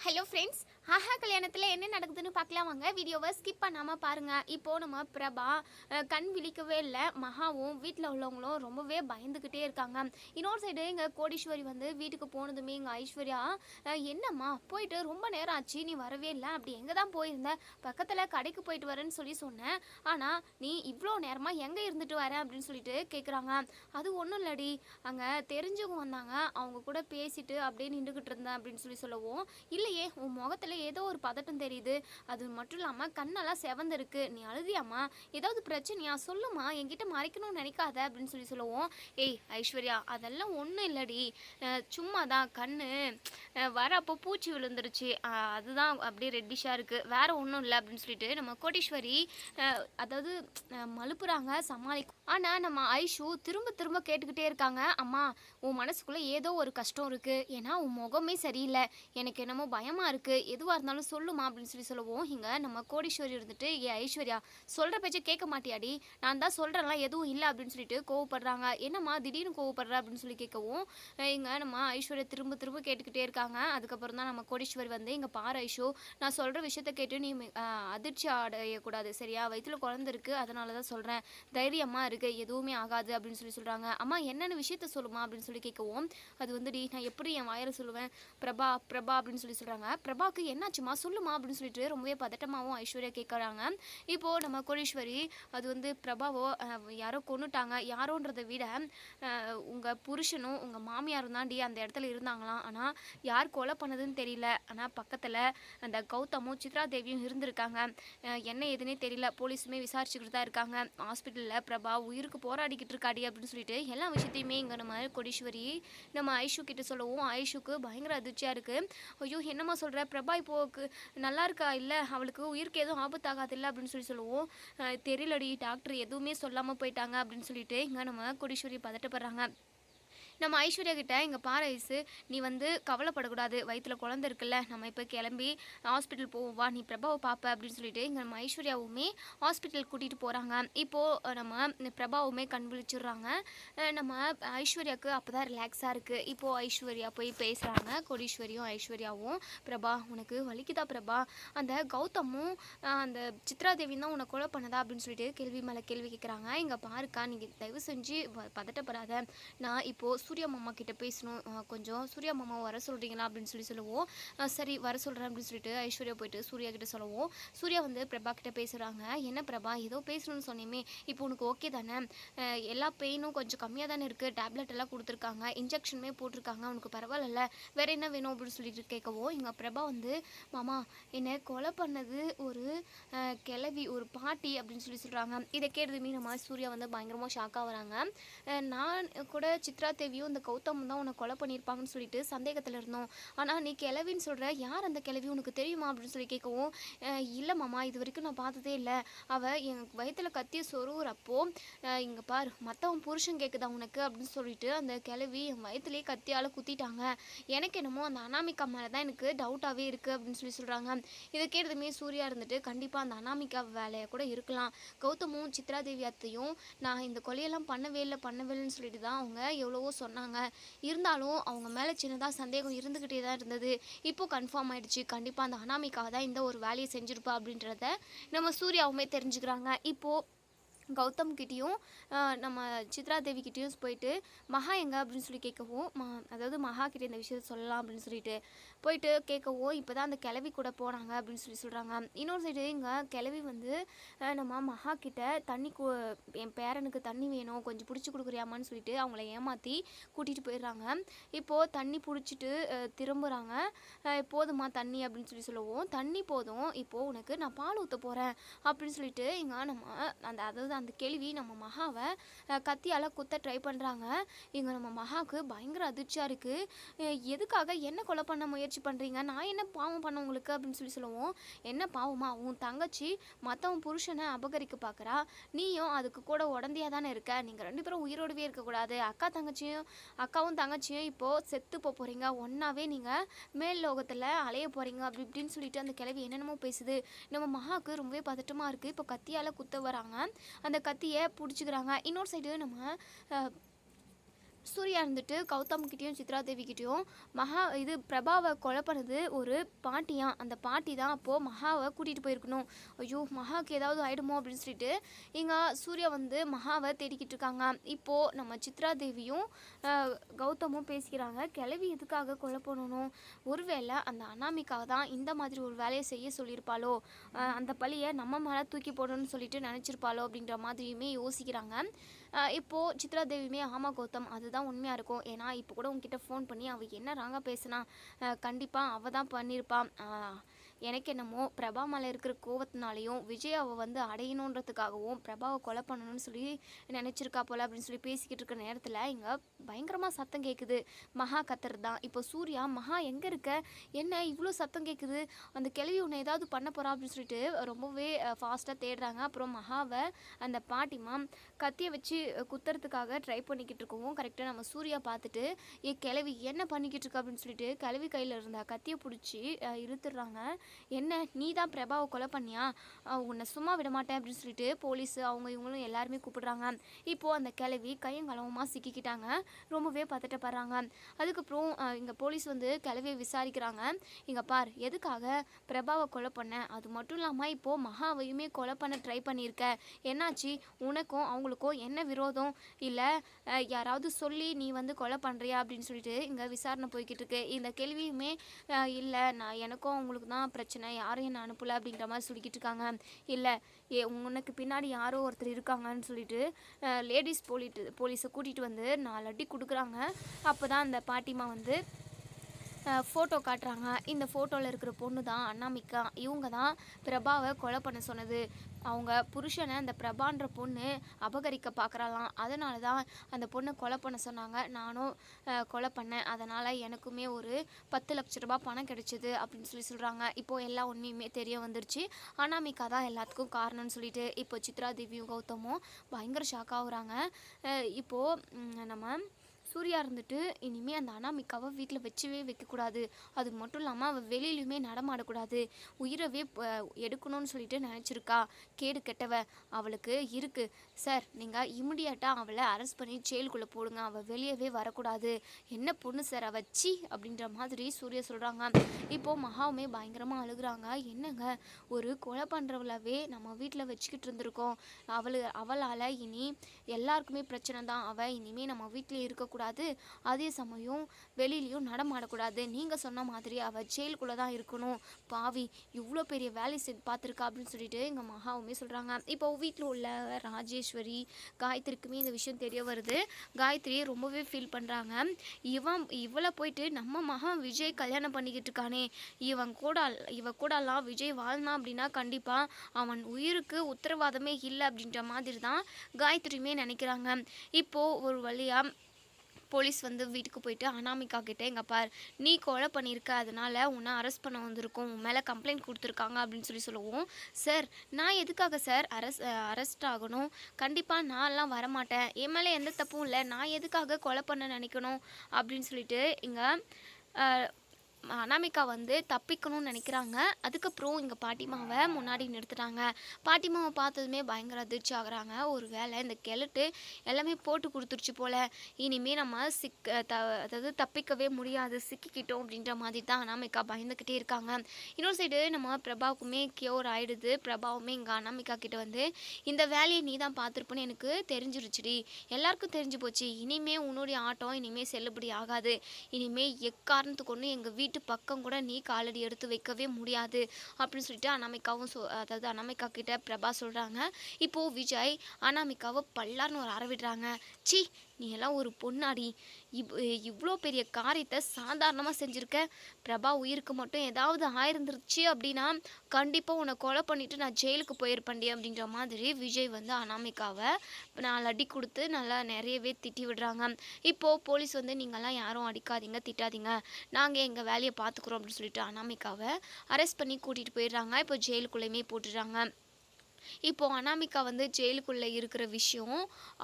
Hello friends ஆஹா கல்யாணத்தில் என்ன நடக்குதுன்னு பார்க்கலாம் வாங்க. வீடியோவை ஸ்கிப் பண்ணாமல் பாருங்கள் இப்போது நம்ம பிரபா கண் விழிக்கவே இல்லை. மகாவும் வீட்டில் உள்ளவங்களும் ரொம்பவே பயந்துக்கிட்டே இருக்காங்க. இன்னொரு சைடு இங்கே கோடீஸ்வரி வந்து வீட்டுக்கு போனதுமே இங்கே ஐஸ்வர்யா என்னம்மா போயிட்டு ரொம்ப நேரம் ஆச்சு நீ வரவே இல்லை. அப்படி எங்கே தான் போயிருந்த? பக்கத்தில் கடைக்கு போயிட்டு வரேன்னு சொல்லி சொன்னேன். ஆனால் நீ இவ்வளோ நேரமாக எங்கே இருந்துட்டு வர? அப்படின்னு சொல்லிட்டு கேட்குறாங்க அது ஒன்றும் இல்லடி. அங்கே தெரிஞ்சவங்க வந்தாங்க. அவங்க கூட பேசிட்டு அப்படியே நின்றுக்கிட்டு இருந்தேன். அப்படின்னு சொல்லி சொல்லவும் இல்லையே உன் முகத்தில் ஏதோ ஒரு பதட்டம் தெரியுது. அது மட்டும் இல்லாமல் கண்ணெல்லாம் செவந்திருக்கு. நீ அழுதியாம்மா? ஏதாவது பிரச்சனையா? சொல்லுமா என்கிட்ட மறைக்கணும்னு நினைக்காத அப்படின்னு சொல்லி சொல்லுவோம். ஏய் ஐஸ்வர்யா அதெல்லாம் ஒன்றும் இல்லடி. சும்மா தான் கண்ணு வரப்போ வர அப்போ பூச்சி விழுந்துருச்சு. அதுதான் அப்படியே ரெட்டிஷாக இருக்குது வேற ஒன்றும் இல்லை அப்படின்னு சொல்லிட்டு நம்ம கோடீஸ்வரி அதாவது மழுப்புறாங்க சமாளிக்கும் ஆனால் நம்ம ஐஷு திரும்ப திரும்ப கேட்டுக்கிட்டே இருக்காங்க. அம்மா உன் மனசுக்குள்ளே ஏதோ ஒரு கஷ்டம் இருக்குது ஏன்னா உன் முகமே சரியில்லை. எனக்கு என்னமோ பயமாக இருக்குது எதுவாக இருந்தாலும் சொல்லுமா அப்படின்னு சொல்லி சொல்லுவோம். இங்கே நம்ம கோடீஸ்வரி இருந்துட்டு ஏ ஐஸ்வர்யா சொல்கிற பேச்சை கேட்க மாட்டியாடி. நான் தான் சொல்கிறேன்லாம் எதுவும் இல்லை அப்படின்னு சொல்லிட்டு கோவப்படுறாங்க. என்னம்மா திடீர்னு கோவப்படுற? அப்படின்னு சொல்லி கேட்கவும் இங்கே நம்ம ஐஸ்வர்யா திரும்ப திரும்ப கேட்டுக்கிட்டே இருக்காங்க. அதுக்கப்புறம் தான் நம்ம கோடீஸ்வரி வந்து இங்கே பாரு ஐஷோ நான் சொல்கிற விஷயத்த கேட்டு நீ அதிர்ச்சி அடையக்கூடாது சரியா? வயிற்றுல குழந்திருக்கு அதனால தான் சொல்கிறேன் தைரியமாக இருக்குது எதுவுமே ஆகாது அப்படின்னு சொல்லி சொல்கிறாங்க அம்மா என்னென்ன விஷயத்த சொல்லுமா? அப்படின்னு சொல்லி கேட்கவும் அது வந்து டி நான் எப்படி என் வாயில் சொல்லுவேன்? பிரபா பிரபா அப்படின்னு சொல்லி சொல்கிறாங்க பிரபாவுக்கு என்னாச்சுமா சொல்லுமா அப்படின்னு சொல்லிட்டு ரொம்பவே பதட்டமாகவும் ஐஸ்வர்யா கேட்குறாங்க இப்போது நம்ம கோடீஸ்வரி அது வந்து பிரபாவோ யாரோ கொண்டுட்டாங்க யாரோன்றதை விட உங்கள் புருஷனும் உங்கள் மாமியாரும் தாண்டி அந்த இடத்துல இருந்தாங்களாம். ஆனால் யார் கொலை பண்ணதுன்னு தெரியல. ஆனால் பக்கத்தில் அந்த கௌதமும் சித்ரா தேவியும் இருந்திருக்காங்க என்ன எதுனே தெரியல. போலீஸுமே விசாரிச்சுக்கிட்டு தான் இருக்காங்க. ஹாஸ்பிட்டலில் பிரபா உயிருக்கு போராடிக்கிட்டு இருக்காடி அப்படின்னு சொல்லிட்டு எல்லா விஷயத்தையுமே இங்கே நம்ம கோடீஸ்வரி நம்ம ஐஷு கிட்ட சொல்லவும் ஐஷுக்கு பயங்கர அதிர்ச்சியாக இருக்குது ஐயோ என்னம்மா சொல்கிற பிரபா இப்போக்கு நல்லா இருக்கா? இல்லை அவளுக்கு உயிருக்கு எதுவும் ஆபத்தாகாது இல்லை அப்படின்னு சொல்லி சொல்லுவோம். தெரியலடி டாக்டர் எதுவுமே சொல்லாமல் போயிட்டாங்க அப்படின்னு சொல்லிட்டு இங்கே நம்ம கோடீஸ்வரி பதட்டப்படுறாங்க. நம்ம ஐஸ்வர்யா கிட்ட இங்கே பாரு ஐஸு நீ வந்து கவலைப்படக்கூடாது. வயிற்றுல குழந்த இருக்குல்ல நம்ம இப்போ கிளம்பி ஹாஸ்பிட்டல் போவோம். வா நீ பிரபாவை பார்ப்ப அப்படின்னு சொல்லிட்டு இங்கே நம்ம ஐஸ்வர்யாவுமே ஹாஸ்பிட்டல் கூட்டிகிட்டு போகிறாங்க இப்போது நம்ம பிரபாவுமே கண் விழிச்சிடுறாங்க. நம்ம ஐஸ்வர்யாவுக்கு அப்போ தான் ரிலாக்ஸாக இருக்குது இப்போது ஐஸ்வர்யா போய் பேசுகிறாங்க கோடீஸ்வரியும் ஐஸ்வர்யாவும் பிரபா உனக்கு வலிக்குதா பிரபா? அந்த கௌதமும் அந்த சித்ரா தேவியும் தான் உன்னை கொலை பண்ணதா? அப்படின்னு சொல்லிட்டு கேள்வி மேலே கேள்வி கேட்குறாங்க இங்கே பாருக்கா நீங்கள் தயவு செஞ்சு வ- பதட்டப்படாத. நான் இப்போது சூர்யா மாமா கிட்ட பேசணும். கொஞ்சம் சூர்யா மாமா வர சொல்கிறீங்களா அப்படின்னு சொல்லி சொல்லுவோம். சரி வர சொல்கிறேன் அப்படின்னு சொல்லிட்டு ஐஸ்வர்யா போயிட்டு சூர்யா கிட்ட சொல்லுவோம். சூர்யா வந்து பிரபா கிட்ட பேசுகிறாங்க என்ன பிரபா? ஏதோ பேசணும்னு சொன்னேமே. இப்போ உனக்கு ஓகே தானே? எல்லா பெயினும் கொஞ்சம் கம்மியாக தானே இருக்குது டேப்லெட் எல்லாம் கொடுத்துருக்காங்க. இன்ஜெக்ஷனுமே போட்டிருக்காங்க. உனக்கு பரவாயில்ல. வேறு என்ன வேணும் அப்படின்னு சொல்லிட்டு கேட்கவும் எங்கள் பிரபா வந்து மாமா என்னை கொலை பண்ணது ஒரு கிளவி ஒரு பாட்டி அப்படின்னு சொல்லி சொல்கிறாங்க இதை கேட்டதுமே நம்ம சூர்யா வந்து பயங்கரமாக ஷாக்காக வராங்க. நான் கூட சித்ரா தேவியும் இந்த கௌதம் தான் உன்னை கொலை பண்ணியிருப்பாங்கன்னு சொல்லிட்டு சந்தேகத்தில் இருந்தோம். ஆனால் நீ கிளவின்னு சொல்கிற யார் அந்த கிளவி? உனக்கு தெரியுமா? அப்படின்னு சொல்லி கேட்கவும் இல்லை மாமா இது வரைக்கும் நான் பார்த்ததே இல்லை. அவள் என் வயித்துல கத்திய சொருகிறப்போ இங்கே பார் மற்றவன் புருஷன் கேட்குதா உனக்கு? அப்படின்னு சொல்லிட்டு அந்த கிளவி என் வயிற்றுலேயே கத்தியால் குத்திட்டாங்க. எனக்கு என்னமோ அந்த அனாமிகா மேலே தான் எனக்கு டவுட்டாகவே இருக்குது அப்படின்னு சொல்லி சொல்கிறாங்க இதை கேட்டதுமே சூர்யா இருந்துட்டு கண்டிப்பாக அந்த அனாமிகா வேலையை கூட இருக்கலாம். கௌதமும் சித்ரா தேவி அத்தையும் நான் இந்த கொலையெல்லாம் பண்ணவே இல்லை பண்ணவே இல்லைன்னு சொல்லிட்டு தான் அவங்க எவ்வளவோ சொன்னாங்க. சொன்னாங்க. இருந்தாலும் அவங்க மேலே சின்னதாக சந்தேகம் இருந்துக்கிட்டே தான் இருந்தது. இப்போ கன்ஃபார்ம் ஆயிடுச்சு. கண்டிப்பாக அந்த அனாமிகா தான் இந்த ஒரு வேலையை செஞ்சுருப்பா அப்படின்றத நம்ம சூர்யாவுமே தெரிஞ்சுக்கிறாங்க. இப்போது கௌதம் கிட்டேயும் நம்ம சித்ரா தேவி கிட்டேயும் போயிட்டு மகா எங்க? அப்படின்னு சொல்லி கேட்கவும் மா அதாவது மகா கிட்டே இந்த விஷயத்த சொல்லலாம் அப்படின்னு சொல்லிட்டு போயிட்டு கேட்கவும் இப்போ தான் அந்த கிளவி கூட போனாங்க அப்படின்னு சொல்லி சொல்கிறாங்க இன்னொரு சைடு இங்கே கிளவி வந்து நம்ம மகா கிட்ட தண்ணி கு என் பேரனுக்கு தண்ணி வேணும் கொஞ்சம் பிடிச்சி கொடுக்குறியாமான்னு சொல்லிட்டு அவங்கள ஏமாற்றி கூட்டிகிட்டு போயிடுறாங்க. இப்போது தண்ணி பிடிச்சிட்டு திரும்புகிறாங்க போதுமா தண்ணி? அப்படின்னு சொல்லி சொல்லுவோம். தண்ணி போதும். இப்போது உனக்கு நான் பால் ஊற்ற போகிறேன் அப்படின்னு சொல்லிட்டு இங்கே நம்ம அந்த அதாவது அந்த கேள்வி நம்ம மகாவை கத்தியால் குத்த ட்ரை பண்ணுறாங்க இங்கே நம்ம மகாவுக்கு பயங்கர அதிர்ச்சியாக இருக்குது எதுக்காக என்ன கொலை பண்ண முயற்சி பண்ணுறீங்க நான் என்ன பாவம் பண்ண உங்களுக்கு? அப்படின்னு சொல்லி சொல்லுவோம். என்ன பாவமா? உன் தங்கச்சி மற்றவன் புருஷனை அபகரிக்க பார்க்குறா நீயும் அதுக்கு கூட உடந்தையாக தானே இருக்க. நீங்கள் ரெண்டு பேரும் உயிரோடவே இருக்கக்கூடாது. அக்கா தங்கச்சியும் அக்காவும் தங்கச்சியும் இப்போது செத்து போக போகிறீங்க ஒன்றாவே நீங்கள் மேல் லோகத்தில் அலைய போகிறீங்க அப்படி இப்படின்னு சொல்லிட்டு அந்த கிழவி என்னென்னமோ பேசுது. நம்ம மகாவுக்கு ரொம்பவே பதட்டமாக இருக்குது இப்போ கத்தியால் குத்த வராங்க. அந்த கத்தியை பிடிச்சிக்கிறாங்க. இன்னொரு சைடு நம்ம சூர்யா இருந்துட்டு கௌதம் கிட்டேயும் சித்ரா தேவி கிட்டேயும் மகா இது பிரபாவை கொலை பண்ணது ஒரு பாட்டியா? அந்த பாட்டி தான் அப்போது மகாவை கூட்டிகிட்டு போயிருக்கணும். ஐயோ மகாவுக்கு ஏதாவது ஆகிடுமோ அப்படின்னு சொல்லிட்டு இங்கே சூர்யா வந்து மகாவை தேடிக்கிட்டு இருக்காங்க. இப்போது நம்ம சித்ரா தேவியும் கௌதமும் பேசிக்கிறாங்க கிளவி எதுக்காக கொலை பண்ணணும்? ஒருவேளை அந்த அனாமிக்காக தான் இந்த மாதிரி ஒரு வேலையை செய்ய சொல்லியிருப்பாளோ? அந்த பழியை நம்ம மேலே தூக்கி போடணும்னு சொல்லிட்டு நினச்சிருப்பாளோ அப்படின்ற மாதிரியுமே யோசிக்கிறாங்க. இப்போது சித்ரா தேவியுமே ஆமா கௌதம் அதுதான் உண்மையாக இருக்கும். ஏன்னா இப்போ கூட உங்ககிட்ட ஃபோன் பண்ணி அவள் என்ன ராங்காக பேசுனா கண்டிப்பாக அவள் தான் பண்ணியிருப்பான் எனக்கு என்னமோ பிரபா மேலே இருக்கிற கோவத்தினாலையும் விஜய் அவள் வந்து அடையணுன்றதுக்காகவும் பிரபாவை கொலை பண்ணணும்னு சொல்லி நினச்சிருக்கா போல் அப்படின்னு சொல்லி பேசிக்கிட்டு இருக்க நேரத்தில் இங்கே பயங்கரமாக சத்தம் கேட்குது மகா கத்துறது தான். இப்போ சூர்யா மகா எங்கே இருக்க? என்ன இவ்வளோ சத்தம் கேட்குது அந்த கிளவி உன்னை ஏதாவது பண்ண போகிறா அப்படின்னு சொல்லிட்டு ரொம்பவே ஃபாஸ்ட்டாக தேடுறாங்க. அப்புறம் மகாவை அந்த பாட்டிமா கத்தியை வச்சு குத்துறதுக்காக ட்ரை பண்ணிக்கிட்டு இருக்கவும் கரெக்டாக நம்ம சூர்யா பார்த்துட்டு ஏ கிளவி என்ன பண்ணிக்கிட்டு இருக்கா? அப்படின்னு சொல்லிட்டு கிளவி கையில் இருந்த கத்தியை பிடிச்சி இழுத்துடுறாங்க. என்ன நீ தான் பிரபாவை கொலை பண்ணியா? உன்னை சும்மா விட மாட்டேன் அப்படின்னு சொல்லிட்டு போலீஸ் அவங்க இவங்களும் எல்லாருமே கூப்பிடுறாங்க. இப்போது அந்த கிழவி கையங்கலவமாக சிக்கிக்கிட்டாங்க. ரொம்பவே பதட்டப்படுறாங்க. அதுக்கப்புறம் இங்கே போலீஸ் வந்து கிளவியை விசாரிக்கிறாங்க. இங்கே பார் எதுக்காக பிரபாவை கொலை பண்ண? அது மட்டும் இல்லாமல் இப்போது மகாவையுமே கொலை பண்ண ட்ரை பண்ணியிருக்க. என்னாச்சு? உனக்கும் அவங்களுக்கும் என்ன விரோதம்? இல்லை யாராவது சொல்லி நீ வந்து கொலை பண்ணுறியா அப்படின்னு சொல்லிட்டு இங்கே விசாரணை போய்கிட்டு இருக்கு. இந்த கேள்வியுமே இல்லை. நான் எனக்கும் அவங்களுக்கு தான் பிரச்சனை யாரையும் நான் அனுப்பல அப்படிங்கிற மாதிரி சொல்லிக்கிட்டு இருக்காங்க. இல்லை ஏ உனக்கு பின்னாடி யாரோ ஒருத்தர் இருக்காங்கன்னு சொல்லிட்டு லேடிஸ் போலீட்டு போலீஸை கூட்டிகிட்டு வந்து நாலு அடி கொடுக்குறாங்க. அப்போ தான் அந்த பாட்டிமா வந்து ஃபோட்டோ காட்டுறாங்க. இந்த ஃபோட்டோவில் இருக்கிற பொண்ணு தான் அனாமிகா இவங்க தான் பிரபாவை கொலை பண்ண சொன்னது. அவங்க புருஷனை அந்த பிரபான்ற பொண்ணு அபகரிக்க பார்க்குறாளாம் அதனால தான் அந்த பொண்ணை கொலை பண்ண சொன்னாங்க. நானும் கொலை பண்ணேன். அதனால் எனக்குமே ஒரு பத்து லட்ச ரூபாய் பணம் கிடைச்சிது அப்படின்னு சொல்லி சொல்கிறாங்க இப்போது எல்லா உண்மையுமே தெரிய வந்துருச்சு. அனாமிகா தான் எல்லாத்துக்கும் காரணம்னு சொல்லிட்டு இப்போ சித்ரா தேவியும் கௌதமும் பயங்கர ஷாக் ஆகுறாங்க. இப்போது நம்ம சூர்யா இருந்துட்டு இனிமேல் அந்த அனாமிக்காவை வீட்டில் வச்சவே வைக்கக்கூடாது. அது மட்டும் இல்லாமல் அவள் வெளியிலுமே நடமாடக்கூடாது. உயிரவே எடுக்கணும்னு சொல்லிட்டு நினச்சிருக்கா. கேடு கெட்டவ. அவளுக்கு இருக்குது சார் நீங்கள் இமிடியட்டாக அவளை அரெஸ்ட் பண்ணி ஜெயிலுக்குள்ளே போடுங்க. அவள் வெளியவே வரக்கூடாது. என்ன பொண்ணு சார் அவ? சி அப்படின்ற மாதிரி சூர்யா சொல்கிறாங்க இப்போது மகாவுமே பயங்கரமாக அழுகுறாங்க. என்னங்க? ஒரு கொலை பண்ணுறவளாவே நம்ம வீட்டில் வச்சுக்கிட்டு இருந்திருக்கோம். அவளு அவளால் இனி எல்லாருக்குமே பிரச்சனை தான் அவள் இனிமேல் நம்ம வீட்டில் இருக்கக்கூடாது. அதே சமயம் வெளியிலையும் நடமாடக்கூடாது நீங்கள் சொன்ன மாதிரி அவள் ஜெயிலுக்குள்ளே தான் இருக்கணும். பாவி இவ்வளோ பெரிய வேலை செஞ்சு பார்த்துருக்கா அப்படின்னு சொல்லிட்டு எங்கள் மகாவுமே சொல்கிறாங்க இப்போ வீட்டில் உள்ள ராஜேஸ்வரி காயத்ரிக்குமே இந்த விஷயம் தெரிய வருது. காயத்ரியை ரொம்பவே ஃபீல் பண்ணுறாங்க இவன் இவளை போயிட்டு நம்ம மகா விஜய் கல்யாணம் பண்ணிக்கிட்டு இருக்கானே. இவன் கூட இவ கூடலாம் விஜய் வாழ்ந்தான் அப்படின்னா கண்டிப்பாக அவன் உயிருக்கு உத்தரவாதமே இல்லை அப்படின்ற மாதிரி தான் காயத்ரியுமே நினைக்கிறாங்க. இப்போது ஒரு வழியாக போலீஸ் வந்து வீட்டுக்கு போயிட்டு அனாமிகா கிட்டே எங்கள் பார் நீ கொலை பண்ணியிருக்க அதனால உன்னை அரெஸ்ட் பண்ண வந்திருக்கோம். உன் மேலே கம்ப்ளைண்ட் கொடுத்துருக்காங்க அப்படின்னு சொல்லி சொல்லுவோம். சார் நான் எதுக்காக சார் அரெஸ்ட் அரெஸ்ட் ஆகணும்? கண்டிப்பாக நான்லாம் வரமாட்டேன். என் மேலே எந்த தப்பும் இல்லை. நான் எதுக்காக கொலை பண்ண நினைக்கணும்? அப்படின்னு சொல்லிட்டு இங்கே அனாமிகா வந்து தப்பிக்கணும்னு நினைக்கிறாங்க. அதுக்கப்புறம் இங்கே பாட்டிமாவை முன்னாடி நிறுத்துகிறாங்க பாட்டிமாவை பார்த்ததுமே பயங்கர அதிர்ச்சி ஆகுறாங்க. ஒரு வேளை இந்த கிழட்டு எல்லாமே போட்டு கொடுத்துருச்சு போல. இனிமேல் நம்ம சிக்க த அதாவது தப்பிக்கவே முடியாது. சிக்கிக்கிட்டோம் அப்படின்ற மாதிரி தான் அனாமிகா பயந்துக்கிட்டே இருக்காங்க. இன்னொரு சைடு நம்ம பிரபாவுக்குமே கியூர் ஆகிடுது பிரபாவுமே இங்கே அனாமிகா கிட்ட வந்து இந்த வேலையை நீ தான் பார்த்துருப்பேன்னு எனக்கு தெரிஞ்சிருச்சுடி. எல்லாருக்கும் தெரிஞ்சு போச்சு. இனிமே உன்னுடைய ஆட்டம் இனிமேல் செல்லுபடி ஆகாது. இனிமேல் எக்காரணத்துக்கு ஒன்று எங்கள் வீட்டு வீட்டு பக்கம் கூட நீ காலடி எடுத்து வைக்கவே முடியாது அப்படின்னு சொல்லிட்டு அனாமிகாவும் சொ அதாவது அனாமிகா கிட்ட பிரபா சொல்கிறாங்க இப்போது விஜய் அனாமிகாவை பல்லார்னு ஒரு அறவிடுறாங்க சி நீ எல்லாம் ஒரு பொண்ணாடி. இவ் இவ்வளோ பெரிய காரியத்தை சாதாரணமாக செஞ்சுருக்க. பிரபா உயிருக்கு மட்டும் ஏதாவது ஆயிருந்துருச்சு அப்படின்னா கண்டிப்பாக உன்னை கொலை பண்ணிவிட்டு நான் ஜெயிலுக்கு போயிருப்பேன்டி அப்படின்ற மாதிரி விஜய் வந்து அனாமிகாவை நாலு அடி கொடுத்து நல்லா நிறையவே திட்டி விடுறாங்க. இப்போது போலீஸ் வந்து நீங்கள்லாம் யாரும் அடிக்காதீங்க திட்டாதீங்க. நாங்கள் எங்கள் வேலையை பார்த்துக்குறோம் அப்படின்னு சொல்லிட்டு அனாமிகாவை அரெஸ்ட் பண்ணி கூட்டிகிட்டு போயிடுறாங்க. இப்போ ஜெயிலுக்குள்ளேயுமே போட்டுடுறாங்க. இப்போது அனாமிகா வந்து ஜெயிலுக்குள்ளே இருக்கிற விஷயம்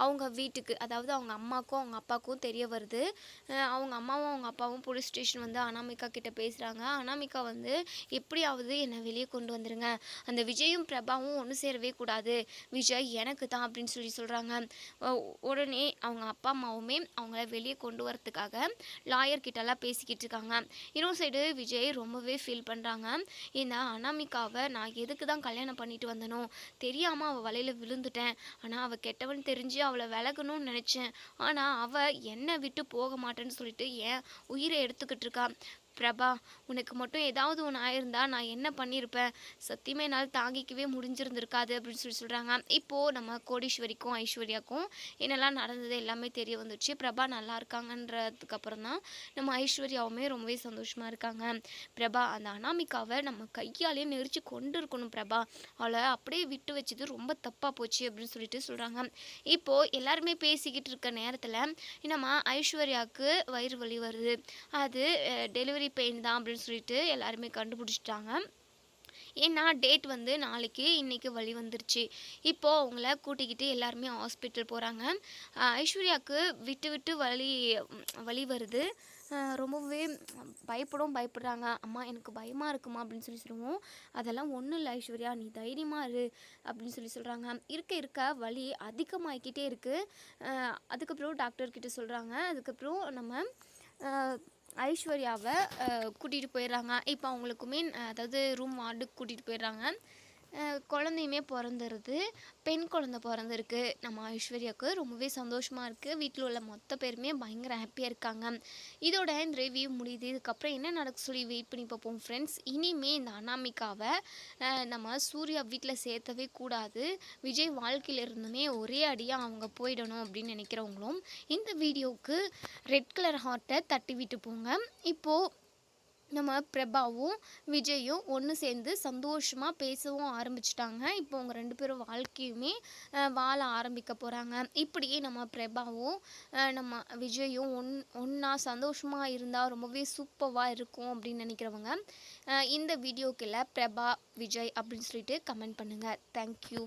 அவங்க வீட்டுக்கு அதாவது அவங்க அம்மாக்கும் அவங்க அப்பாவுக்கும் தெரிய வருது. அவங்க அம்மாவும் அவங்க அப்பாவும் போலீஸ் ஸ்டேஷன் வந்து அனாமிகா கிட்ட பேசுகிறாங்க அனாமிகா வந்து எப்படியாவது என்னை வெளியே கொண்டு வந்துருங்க. அந்த விஜயும் பிரபாவும் ஒன்று சேரவே கூடாது. விஜய் எனக்கு தான் அப்படின்னு சொல்லி சொல்கிறாங்க உடனே அவங்க அப்பா அம்மாவுமே அவங்கள வெளியே கொண்டு வரத்துக்காக லாயர் கிட்டலாம் பேசிக்கிட்டு இருக்காங்க. இன்னொரு சைடு விஜய் ரொம்பவே ஃபீல் பண்ணுறாங்க இந்த அனாமிகாவை நான் எதுக்கு தான் கல்யாணம் பண்ணிட்டு வந்தனும் தெரியாமல் அவள் வலையில் விழுந்துட்டேன். ஆனால் அவள் கெட்டவன் தெரிஞ்சு அவளை விலகணும்னு நினச்சேன். ஆனால் அவள் என்னை விட்டு போக மாட்டேன்னு சொல்லிட்டு என் உயிரை எடுத்துக்கிட்டு இருக்கா. பிரபா உனக்கு மட்டும் ஏதாவது ஒன்று ஆயிருந்தா நான் என்ன பண்ணியிருப்பேன் சத்தியமே என்னால் தாங்கிக்கவே முடிஞ்சிருந்திருக்காது அப்படின்னு சொல்லி சொல்கிறாங்க இப்போது நம்ம கோடீஸ்வரிக்கும் ஐஸ்வர்யாக்கும் என்னெல்லாம் நடந்தது எல்லாமே தெரிய வந்துச்சு பிரபா நல்லா இருக்காங்கன்றதுக்கப்புறம் தான் நம்ம ஐஸ்வர்யாவுமே ரொம்பவே சந்தோஷமாக இருக்காங்க. பிரபா அந்த அனாமிகாவை நம்ம கையாலேயே நெரிச்சு கொண்டு இருக்கணும் பிரபா. அவளை அப்படியே விட்டு வச்சது ரொம்ப தப்பாக போச்சு அப்படின்னு சொல்லிட்டு சொல்கிறாங்க இப்போது எல்லாருமே பேசிக்கிட்டு இருக்க நேரத்தில் நம்ம ஐஸ்வர்யாவுக்கு வயிறு வலி வருது. அது டெலிவரி பெயின் தான் அப்படின்னு சொல்லிட்டு எல்லாருமே கண்டுபிடிச்சிட்டாங்க. ஏன்னா டேட் வந்து நாளைக்கு இன்றைக்கி வழி வந்துருச்சு. இப்போது அவங்கள கூட்டிக்கிட்டு எல்லாருமே ஹாஸ்பிட்டல் போகிறாங்க ஐஸ்வர்யாவுக்கு விட்டு விட்டு வலி வலி வருது. ரொம்பவே பயப்படும் பயப்படுறாங்க. அம்மா எனக்கு பயமாக இருக்குமா? அப்படின்னு சொல்லி சொல்லுவோம். அதெல்லாம் ஒன்றும் இல்லை ஐஸ்வர்யா நீ தைரியமாக இரு அப்படின்னு சொல்லி சொல்கிறாங்க இருக்க இருக்க வலி அதிகமாகிக்கிட்டே இருக்குது அதுக்கப்புறம் டாக்டர்கிட்ட சொல்கிறாங்க அதுக்கப்புறம் நம்ம ஐஸ்வர்யாவை கூட்டிகிட்டு போயிடுறாங்க. இப்போ அவங்களுக்குமே அதாவது ரூம் வார்டுக்கு கூட்டிகிட்டு போயிடுறாங்க. குழந்தையுமே பிறந்துருது. பெண் குழந்தை பிறந்திருக்கு. நம்ம ஐஸ்வர்யாவுக்கு ரொம்பவே சந்தோஷமாக இருக்குது வீட்டில் உள்ள மொத்த பேருமே பயங்கர ஹாப்பியாக இருக்காங்க. இதோட இந்த ரிவ்யூ முடியுது. இதுக்கப்புறம் என்ன நடக்க சொல்லி வெயிட் பண்ணி பார்ப்போம் ஃப்ரெண்ட்ஸ் இனிமே இந்த அனாமிகாவை நம்ம சூர்யா வீட்டில் சேர்த்தவே கூடாது. விஜய் வாழ்க்கையிலிருந்துமே ஒரே அடியாக அவங்க போயிடணும் அப்படின்னு நினைக்கிறவங்களும் இந்த வீடியோவுக்கு ரெட் கலர் ஹார்ட்டை தட்டி விட்டு போங்க. இப்போது நம்ம பிரபாவும் விஜயும் ஒன்று சேர்ந்து சந்தோஷமாக பேசவும் ஆரம்பிச்சிட்டாங்க. இப்போ அவங்க ரெண்டு பேரும் வாழ்க்கையுமே வாழ ஆரம்பிக்க போகிறாங்க இப்படியே நம்ம பிரபாவும் நம்ம விஜயும் ஒன் ஒன்றா சந்தோஷமாக இருந்தால் ரொம்பவே சூப்பராக இருக்கும் அப்படின்னு நினைக்கிறவங்க இந்த வீடியோக்கில் பிரபா விஜய் அப்படின்னு சொல்லிட்டு கமெண்ட் பண்ணுங்கள் தேங்க்யூ